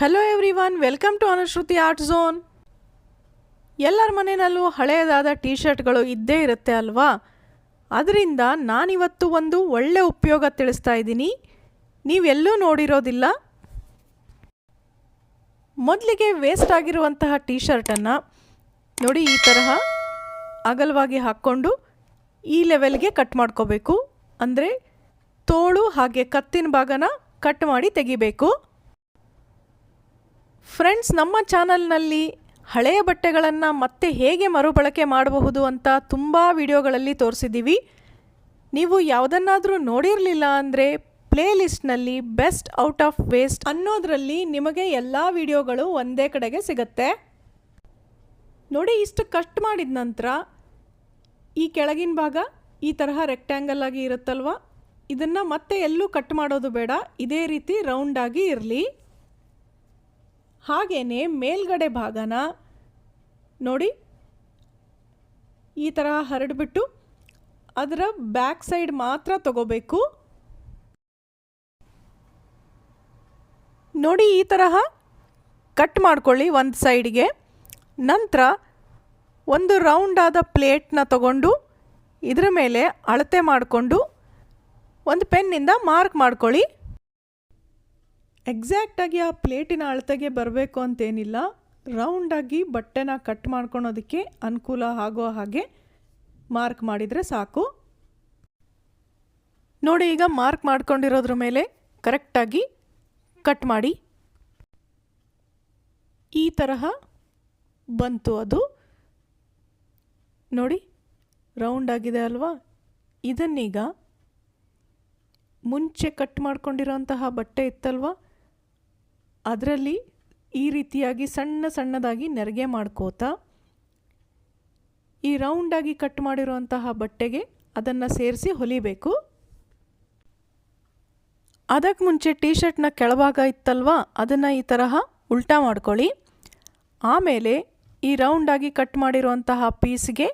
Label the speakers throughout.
Speaker 1: Hello everyone welcome to Anushruti art zone ಎಲ್ಲರ ಮನೆಯಲ್ಲೂ ಹಳೆಯದಾದ ಟೀ ಶರ್ಟ್ಗಳು ಇದ್ದೇ ಇರುತ್ತೆ ಅಲ್ವಾ? ಅದರಿಂದ ನಾನಿವತ್ತು ಒಂದು ಒಳ್ಳೆ ಉಪಯೋಗ ತಿಳಿಸ್ತಾ ಇದ್ದೀನಿ. ನೀವೆಲ್ಲೂ ನೋಡಿರೋದಿಲ್ಲ. ಮೊದಲಿಗೆ ವೇಸ್ಟ್ ಆಗಿರುವಂತಹ ಟೀ ಶರ್ಟನ್ನು ನೋಡಿ ಈ ತರಹ ಅಗಲವಾಗಿ ಹಾಕ್ಕೊಂಡು ಈ ಲೆವೆಲ್ಗೆ ಕಟ್ ಮಾಡ್ಕೋಬೇಕು. ಅಂದರೆ ತೋಳು ಹಾಗೆ ಕತ್ತಿನ ಭಾಗನ ಕಟ್ ಮಾಡಿ ತೆಗಿಬೇಕು. ಫ್ರೆಂಡ್ಸ್ ನಮ್ಮ ಚಾನಲ್ನಲ್ಲಿ ಹಳೆಯ ಬಟ್ಟೆಗಳನ್ನು ಮತ್ತೆ ಹೇಗೆ ಮರುಬಳಕೆ ಮಾಡಬಹುದು ಅಂತ ತುಂಬ ವಿಡಿಯೋಗಳಲ್ಲಿ ತೋರಿಸಿದ್ದೀವಿ. ನೀವು ಯಾವುದನ್ನಾದರೂ ನೋಡಿರಲಿಲ್ಲ ಅಂದರೆ ಪ್ಲೇಲಿಸ್ಟ್ನಲ್ಲಿ ಬೆಸ್ಟ್ ಔಟ್ ಆಫ್ ವೇಸ್ಟ್ ಅನ್ನೋದರಲ್ಲಿ ನಿಮಗೆ ಎಲ್ಲ ವಿಡಿಯೋಗಳು ಒಂದೇ ಕಡೆಗೆ ಸಿಗುತ್ತೆ. ನೋಡಿ, ಇಷ್ಟು ಕಟ್ ಮಾಡಿದ ನಂತರ ಈ ಕೆಳಗಿನ ಭಾಗ ಈ ತರಹ ರೆಕ್ಟ್ಯಾಂಗಲ್ ಆಗಿ ಇರುತ್ತಲ್ವ? ಇದನ್ನು ಮತ್ತೆ ಎಲ್ಲೂ ಕಟ್ ಮಾಡೋದು ಬೇಡ. ಇದೇ ರೀತಿ ರೌಂಡಾಗಿ ಇರಲಿ. ಹಾಗೆಯೇ ಮೇಲ್ಗಡೆ ಭಾಗನ ನೋಡಿ ಈ ಥರ ಹರಡಿಬಿಟ್ಟು ಅದರ ಬ್ಯಾಕ್ ಸೈಡ್ ಮಾತ್ರ ತಗೋಬೇಕು. ನೋಡಿ ಈ ತರಹ ಕಟ್ ಮಾಡ್ಕೊಳ್ಳಿ ಒಂದು ಸೈಡ್ಗೆ. ನಂತರ ಒಂದು ರೌಂಡಾದ ಪ್ಲೇಟ್ನ ತಗೊಂಡು ಇದರ ಮೇಲೆ ಅಳತೆ ಮಾಡಿಕೊಂಡು ಒಂದು ಪೆನ್ನಿಂದ ಮಾರ್ಕ್ ಮಾಡ್ಕೊಳ್ಳಿ. ಎಕ್ಸಾಕ್ಟಾಗಿ ಆ ಪ್ಲೇಟಿನ ಅಳತೆಗೆ ಬರಬೇಕು ಅಂತೇನಿಲ್ಲ. ರೌಂಡಾಗಿ ಬಟ್ಟೆನ ಕಟ್ ಮಾಡ್ಕೊಳೋದಕ್ಕೆ ಅನುಕೂಲ ಆಗೋ ಹಾಗೆ ಮಾರ್ಕ್ ಮಾಡಿದರೆ ಸಾಕು. ನೋಡಿ ಈಗ ಮಾರ್ಕ್ ಮಾಡ್ಕೊಂಡಿರೋದ್ರ ಮೇಲೆ ಕರೆಕ್ಟಾಗಿ ಕಟ್ ಮಾಡಿ. ಈ ತರಹ ಬಂತು ಅದು. ನೋಡಿ ರೌಂಡ್ ಆಗಿದೆ ಅಲ್ವಾ? ಇದನ್ನೀಗ ಮುಂಚೆ ಕಟ್ ಮಾಡ್ಕೊಂಡಿರೋಂತಹ ಬಟ್ಟೆ ಇತ್ತಲ್ವ? ಅದರಲ್ಲಿ ಈ ರೀತಿಯಾಗಿ ಸಣ್ಣ ಸಣ್ಣದಾಗಿ ನೆರಿಗೆ ಮಾಡ್ಕೋತಾ, ಈ ರೌಂಡಾಗಿ ಕಟ್ ಮಾಡಿರುವಂತಹ ಬಟ್ಟೆಗೆ ಅದನ್ನು ಸೇರಿಸಿ ಹೊಲಿಬೇಕು. ಅದಕ್ಕೆ ಮುಂಚೆ ಟೀ ಶರ್ಟ್ನ ಕೆಳಭಾಗ ಇತ್ತಲ್ವ, ಅದನ್ನು ಈ ತರಹ ಉಲ್ಟಾ ಮಾಡ್ಕೊಳ್ಳಿ. ಆಮೇಲೆ ಈ ರೌಂಡಾಗಿ ಕಟ್ ಮಾಡಿರುವಂತಹ ಪೀಸ್ಗೆ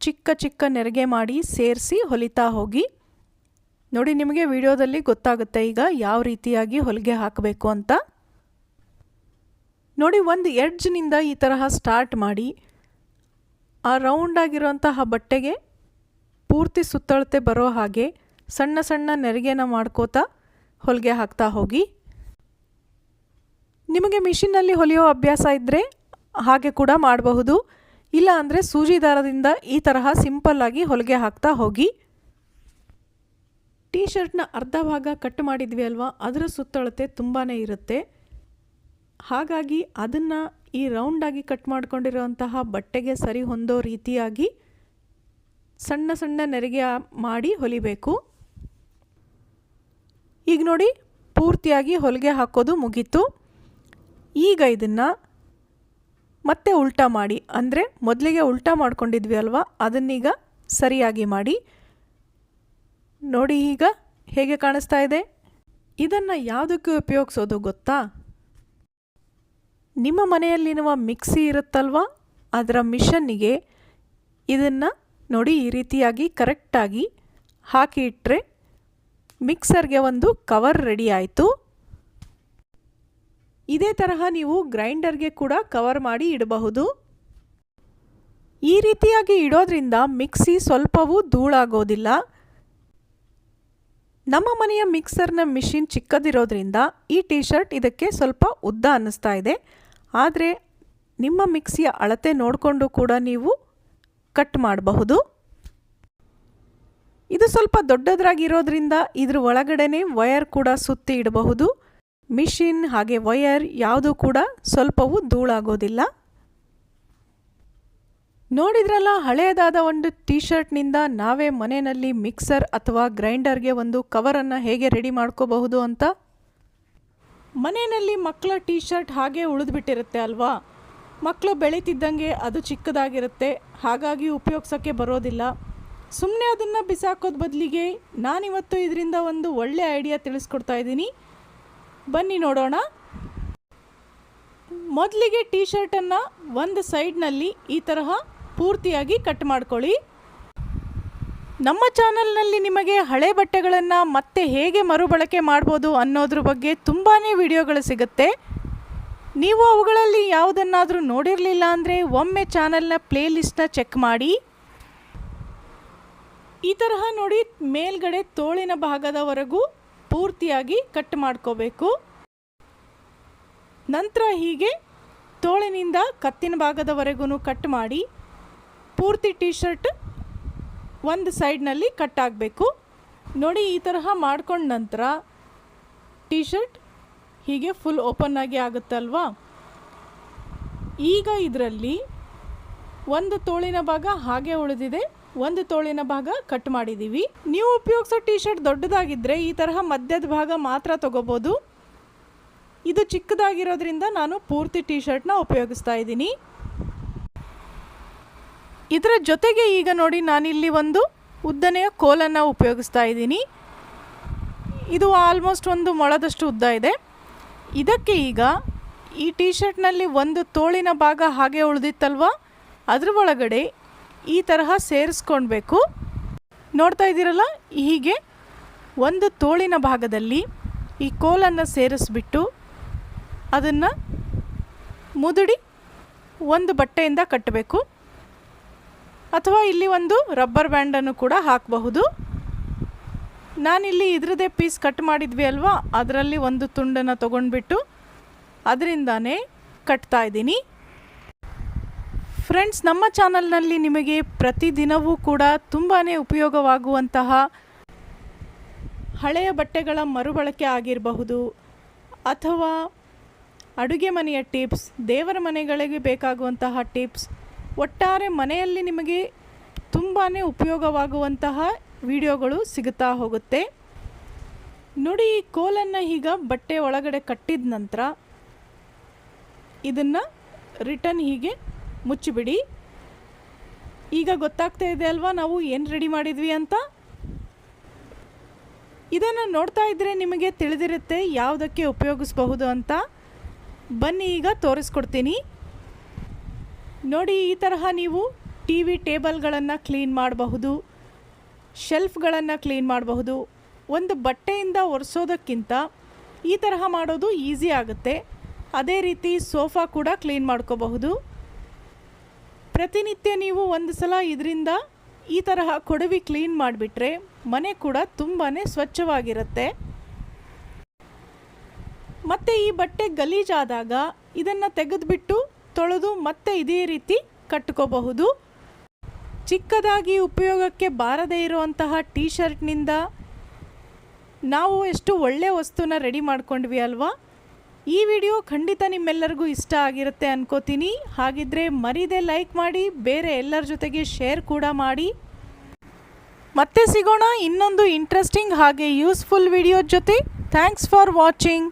Speaker 1: ಚಿಕ್ಕ ಚಿಕ್ಕ ನೆರಿಗೆ ಮಾಡಿ ಸೇರಿಸಿ ಹೊಲಿತಾ ಹೋಗಿ. ನೋಡಿ, ನಿಮಗೆ ವಿಡಿಯೋದಲ್ಲಿ ಗೊತ್ತಾಗುತ್ತೆ ಈಗ ಯಾವ ರೀತಿಯಾಗಿ ಹೊಲಿಗೆ ಹಾಕಬೇಕು ಅಂತ. ನೋಡಿ, ಒಂದು ಎಡ್ಜ್ನಿಂದ ಈ ತರಹ ಸ್ಟಾರ್ಟ್ ಮಾಡಿ, ಆ ರೌಂಡ್ ಆಗಿರುವಂತಹ ಬಟ್ಟೆಗೆ ಪೂರ್ತಿ ಸುತ್ತಳತೆ ಬರೋ ಹಾಗೆ ಸಣ್ಣ ಸಣ್ಣ ನೆರಿಗೆನ ಮಾಡ್ಕೋತಾ ಹೊಲಿಗೆ ಹಾಕ್ತಾ ಹೋಗಿ. ನಿಮಗೆ ಮಿಷಿನ್ನಲ್ಲಿ ಹೊಲಿಯೋ ಅಭ್ಯಾಸ ಇದ್ದರೆ ಹಾಗೆ ಕೂಡ ಮಾಡಬಹುದು. ಇಲ್ಲ ಅಂದರೆ ಸೂಜಿ ದಾರದಿಂದ ಈ ತರಹ ಸಿಂಪಲ್ಲಾಗಿ ಹೊಲಿಗೆ ಹಾಕ್ತಾ ಹೋಗಿ. ಟೀ ಶರ್ಟ್ನ ಅರ್ಧ ಭಾಗ ಕಟ್ ಮಾಡಿದ್ವಿ ಅಲ್ವಾ? ಅದರ ಸುತ್ತಳತೆ ತುಂಬಾ ಇರುತ್ತೆ. ಹಾಗಾಗಿ ಅದನ್ನು ಈ ರೌಂಡಾಗಿ ಕಟ್ ಮಾಡ್ಕೊಂಡಿರೋಂತಹ ಬಟ್ಟೆಗೆ ಸರಿ ಹೊಂದೋ ರೀತಿಯಾಗಿ ಸಣ್ಣ ಸಣ್ಣ ನೆರಿಗೆ ಮಾಡಿ ಹೊಲಿಬೇಕು. ಈಗ ನೋಡಿ, ಪೂರ್ತಿಯಾಗಿ ಹೊಲಿಗೆ ಹಾಕೋದು ಮುಗೀತು. ಈಗ ಇದನ್ನು ಮತ್ತೆ ಉಲ್ಟಾ ಮಾಡಿ, ಅಂದರೆ ಮೊದಲಿಗೆ ಉಲ್ಟಾ ಮಾಡ್ಕೊಂಡಿದ್ವಿ ಅಲ್ವಾ, ಅದನ್ನೀಗ ಸರಿಯಾಗಿ ಮಾಡಿ. ನೋಡಿ ಈಗ ಹೇಗೆ ಕಾಣಿಸ್ತಾ ಇದೆ. ಇದನ್ನು ಯಾವುದಕ್ಕೆ ಉಪಯೋಗಿಸೋದು ಗೊತ್ತಾ? ನಿಮ್ಮ ಮನೆಯಲ್ಲಿರುವ ಮಿಕ್ಸಿ ಇರುತ್ತಲ್ವ? ಅದರ ಮಿಷನ್ನಿಗೆ ಇದನ್ನು ನೋಡಿ ಈ ರೀತಿಯಾಗಿ ಕರೆಕ್ಟಾಗಿ ಹಾಕಿ ಇಟ್ಟರೆ ಮಿಕ್ಸರ್ಗೆ ಒಂದು ಕವರ್ ರೆಡಿ ಆಯಿತು. ಇದೇ ತರಹ ನೀವು ಗ್ರೈಂಡರ್ಗೆ ಕೂಡ ಕವರ್ ಮಾಡಿ ಇಡಬಹುದು. ಈ ರೀತಿಯಾಗಿ ಇಡೋದ್ರಿಂದ ಮಿಕ್ಸಿ ಸ್ವಲ್ಪವೂ ಧೂಳಾಗೋದಿಲ್ಲ. ನಮ್ಮ ಮನೆಯ ಮಿಕ್ಸರ್ನ ಮಿಷಿನ್ ಚಿಕ್ಕದಿರೋದ್ರಿಂದ ಈ ಟೀ ಶರ್ಟ್ ಇದಕ್ಕೆ ಸ್ವಲ್ಪ ಉದ್ದ ಅನ್ನಿಸ್ತಾ ಇದೆ. ಆದರೆ ನಿಮ್ಮ ಮಿಕ್ಸಿಯ ಅಳತೆ ನೋಡಿಕೊಂಡು ಕೂಡ ನೀವು ಕಟ್ ಮಾಡಬಹುದು. ಇದು ಸ್ವಲ್ಪ ದೊಡ್ಡದ್ರಾಗಿರೋದ್ರಿಂದ ಇದ್ರ ಒಳಗಡೆನೆ ವಯರ್ ಕೂಡ ಸುತ್ತಿ ಇಡಬಹುದು. ಮಿಷಿನ್ ಹಾಗೆ ವಯರ್ ಯಾವುದು ಕೂಡ ಸ್ವಲ್ಪವೂ ಧೂಳಾಗೋದಿಲ್ಲ. ನೋಡಿದ್ರಲ್ಲ ಹಳೆಯದಾದ ಒಂದು ಟೀ ಶರ್ಟ್ನಿಂದ ನಾವೇ ಮನೆಯಲ್ಲಿ ಮಿಕ್ಸರ್ ಅಥವಾ ಗ್ರೈಂಡರ್ಗೆ ಒಂದು ಕವರನ್ನು ಹೇಗೆ ರೆಡಿ ಮಾಡ್ಕೋಬಹುದು ಅಂತ? ಮನೆಯಲ್ಲಿ ಮಕ್ಕಳ ಟೀ ಶರ್ಟ್ ಹಾಗೆ ಉಳಿದ್ಬಿಟ್ಟಿರುತ್ತೆ ಅಲ್ವಾ? ಮಕ್ಕಳು ಬೆಳೀತಿದ್ದಂಗೆ ಅದು ಚಿಕ್ಕದಾಗಿರುತ್ತೆ, ಹಾಗಾಗಿ ಉಪಯೋಗಿಸೋಕ್ಕೆ ಬರೋದಿಲ್ಲ. ಸುಮ್ಮನೆ ಅದನ್ನು ಬಿಸಾಕೋದ್ ಬದಲಿಗೆ ನಾನಿವತ್ತು ಇದರಿಂದ ಒಂದು ಒಳ್ಳೆ ಐಡಿಯಾ ತಿಳಿಸ್ಕೊಡ್ತಾ ಇದ್ದೀನಿ. ಬನ್ನಿ ನೋಡೋಣ. ಮೊದಲಿಗೆ ಟೀ ಶರ್ಟನ್ನು ಒಂದು ಸೈಡ್ನಲ್ಲಿ ಈ ತರಹ ಪೂರ್ತಿಯಾಗಿ ಕಟ್ ಮಾಡ್ಕೊಳ್ಳಿ. ನಮ್ಮ ಚಾನಲ್ನಲ್ಲಿ ನಿಮಗೆ ಹಳೆ ಬಟ್ಟೆಗಳನ್ನು ಮತ್ತೆ ಹೇಗೆ ಮರುಬಳಕೆ ಮಾಡ್ಬೋದು ಅನ್ನೋದ್ರ ಬಗ್ಗೆ ತುಂಬಾ ವಿಡಿಯೋಗಳು ಸಿಗುತ್ತೆ. ನೀವು ಅವುಗಳಲ್ಲಿ ಯಾವುದನ್ನಾದರೂ ನೋಡಿರಲಿಲ್ಲ ಅಂದರೆ ಒಮ್ಮೆ ಚಾನಲ್ನ ಪ್ಲೇಲಿಸ್ಟ್ನ ಚೆಕ್ ಮಾಡಿ. ಈ ತರಹ ನೋಡಿ ಮೇಲ್ಗಡೆ ತೋಳಿನ ಭಾಗದವರೆಗೂ ಪೂರ್ತಿಯಾಗಿ ಕಟ್ ಮಾಡ್ಕೋಬೇಕು. ನಂತರ ಹೀಗೆ ತೋಳಿನಿಂದ ಕತ್ತಿನ ಭಾಗದವರೆಗೂ ಕಟ್ ಮಾಡಿ. ಪೂರ್ತಿ ಟೀ ಶರ್ಟ್ ಒಂದು ಸೈಡ್ನಲ್ಲಿ ಕಟ್ ಆಗಬೇಕು. ನೋಡಿ, ಈ ತರಹ ಮಾಡ್ಕೊಂಡ ನಂತರ ಟೀ ಶರ್ಟ್ ಹೀಗೆ ಫುಲ್ ಓಪನ್ ಆಗಿ ಆಗುತ್ತಲ್ವಾ? ಈಗ ಇದರಲ್ಲಿ ಒಂದು ತೋಳಿನ ಭಾಗ ಹಾಗೆ ಉಳಿದಿದೆ, ಒಂದು ತೋಳಿನ ಭಾಗ ಕಟ್ ಮಾಡಿದ್ದೀವಿ ನೀವು ಉಪಯೋಗಿಸೋ ಟೀ ಶರ್ಟ್ ದೊಡ್ಡದಾಗಿದ್ದರೆ ಈ ತರಹ ಮಧ್ಯದ ಭಾಗ ಮಾತ್ರ ತಗೋಬೋದು. ಇದು ಚಿಕ್ಕದಾಗಿರೋದ್ರಿಂದ ನಾನು ಪೂರ್ತಿ ಟೀ ಶರ್ಟ್ನ ಉಪಯೋಗಿಸ್ತಾ ಇದ್ದೀನಿ. ಇದರ ಜೊತೆಗೆ ಈಗ ನೋಡಿ ನಾನಿಲ್ಲಿ ಒಂದು ಉದ್ದನೆಯ ಕೋಲನ್ನು ಉಪಯೋಗಿಸ್ತಾ ಇದ್ದೀನಿ. ಇದು ಆಲ್ಮೋಸ್ಟ್ ಒಂದು ಮೊಳದಷ್ಟು ಉದ್ದ ಇದೆ. ಇದಕ್ಕೆ ಈಗ ಈ ಟೀ ಶರ್ಟ್ನಲ್ಲಿ ಒಂದು ತೋಳಿನ ಭಾಗ ಹಾಗೆ ಉಳಿದಿತ್ತಲ್ವ? ಅದರ ಒಳಗಡೆ ಈ ತರಹ ಸೇರಿಸ್ಕೊಳ್ಬೇಕು ನೋಡ್ತಾ ಇದ್ದೀರಲ್ಲ? ಹೀಗೆ ಒಂದು ತೋಳಿನ ಭಾಗದಲ್ಲಿ ಈ ಕೋಲನ್ನು ಸೇರಿಸ್ಬಿಟ್ಟು ಅದನ್ನು ಮುದುಡಿ ಒಂದು ಬಟ್ಟೆಯಿಂದ ಕಟ್ಟಬೇಕು. ಅಥವಾ ಇಲ್ಲಿ ಒಂದು ರಬ್ಬರ್ ಬ್ಯಾಂಡನ್ನು ಕೂಡ ಹಾಕಬಹುದು. ನಾನಿಲ್ಲಿ ಇದ್ರದೇ ಪೀಸ್ ಕಟ್ ಮಾಡಿದ್ವಿ ಅಲ್ವಾ? ಅದರಲ್ಲಿ ಒಂದು ತುಂಡನ್ನು ತೊಗೊಂಡ್ಬಿಟ್ಟು ಅದರಿಂದಾನೇ ಕಟ್ತಾ ಇದ್ದೀನಿ. ಫ್ರೆಂಡ್ಸ್ ನಮ್ಮ ಚಾನಲ್ನಲ್ಲಿ ನಿಮಗೆ ಪ್ರತಿದಿನವೂ ಕೂಡ ತುಂಬಾ ಉಪಯೋಗವಾಗುವಂತಹ ಹಳೆಯ ಬಟ್ಟೆಗಳ ಮರುಬಳಕೆ ಆಗಿರಬಹುದು ಅಥವಾ ಅಡುಗೆ ಮನೆಯ ಟಿಪ್ಸ್ ದೇವರ ಮನೆಗಳಿಗೆ ಬೇಕಾಗುವಂತಹ ಟಿಪ್ಸ್ ಒಟ್ಟಾರೆ ಮನೆಯಲ್ಲಿ ನಿಮಗೆ ತುಂಬಾ ಉಪಯೋಗವಾಗುವಂತಹ ವಿಡಿಯೋಗಳು ಸಿಗುತ್ತಾ ಹೋಗುತ್ತೆ. ನೋಡಿ, ಈ ಕೋಲನ್ನು ಈಗ ಬಟ್ಟೆ ಒಳಗಡೆ ಕಟ್ಟಿದ ನಂತರ ಇದನ್ನು ರಿಟರ್ನ್ ಹೀಗೆ ಮುಚ್ಚಿಬಿಡಿ. ಈಗ ಗೊತ್ತಾಗ್ತಾ ಇದೆ ಅಲ್ವಾ, ನಾವು ಏನು ರೆಡಿ ಮಾಡಿದ್ವಿ ಅಂತ? ಇದನ್ನು ನೋಡ್ತಾ ಇದ್ದರೆ ನಿಮಗೆ ತಿಳಿದಿರುತ್ತೆ ಯಾವುದಕ್ಕೆ ಉಪಯೋಗಿಸಬಹುದು ಅಂತ. ಬನ್ನಿ, ಈಗ ತೋರಿಸ್ಕೊಡ್ತೀನಿ. ನೋಡಿ, ಈ ತರಹ ನೀವು ಟಿ ವಿ ಟೇಬಲ್ಗಳನ್ನು ಕ್ಲೀನ್ ಮಾಡಬಹುದು, ಶೆಲ್ಫ್ಗಳನ್ನು ಕ್ಲೀನ್ ಮಾಡಬಹುದು. ಒಂದು ಬಟ್ಟೆಯಿಂದ ಒರೆಸೋದಕ್ಕಿಂತ ಈ ತರಹ ಮಾಡೋದು ಈಸಿ ಆಗುತ್ತೆ. ಅದೇ ರೀತಿ ಸೋಫಾ ಕೂಡ ಕ್ಲೀನ್ ಮಾಡ್ಕೋಬಹುದು. ಪ್ರತಿನಿತ್ಯ ನೀವು ಒಂದು ಸಲ ಇದರಿಂದ ಈ ತರಹ ಕೊಡವಿ ಕ್ಲೀನ್ ಮಾಡಿಬಿಟ್ರೆ ಮನೆ ಕೂಡ ತುಂಬಾ ಸ್ವಚ್ಛವಾಗಿರುತ್ತೆ. ಮತ್ತು ಈ ಬಟ್ಟೆ ಗಲೀಜಾದಾಗ ಇದನ್ನು ತೆಗೆದುಬಿಟ್ಟು ತೊಳೆದು ಮತ್ತೆ ಇದೇ ರೀತಿ ಕಟ್ಕೋಬಹುದು. ಚಿಕ್ಕದಾಗಿ ಉಪಯೋಗಕ್ಕೆ ಬಾರದೇ ಇರುವಂತಹ ಟೀ ಶರ್ಟ್ನಿಂದ ನಾವು ಎಷ್ಟು ಒಳ್ಳೆ ವಸ್ತುನ ರೆಡಿ ಮಾಡ್ಕೊಂಡ್ವಿ ಅಲ್ವಾ? ಈ ವಿಡಿಯೋ ಖಂಡಿತ ನಿಮ್ಮೆಲ್ಲರಿಗೂ ಇಷ್ಟ ಆಗಿರುತ್ತೆ ಅನ್ಕೋತೀನಿ. ಹಾಗಿದ್ರೆ ಮರಿದೆ ಲೈಕ್ ಮಾಡಿ, ಬೇರೆ ಎಲ್ಲರ ಜೊತೆಗೆ ಶೇರ್ ಕೂಡ ಮಾಡಿ. ಮತ್ತೆ ಸಿಗೋಣ ಇನ್ನೊಂದು ಇಂಟ್ರೆಸ್ಟಿಂಗ್ ಹಾಗೆ ಯೂಸ್ಫುಲ್ ವಿಡಿಯೋ ಜೊತೆ. Thanks for watching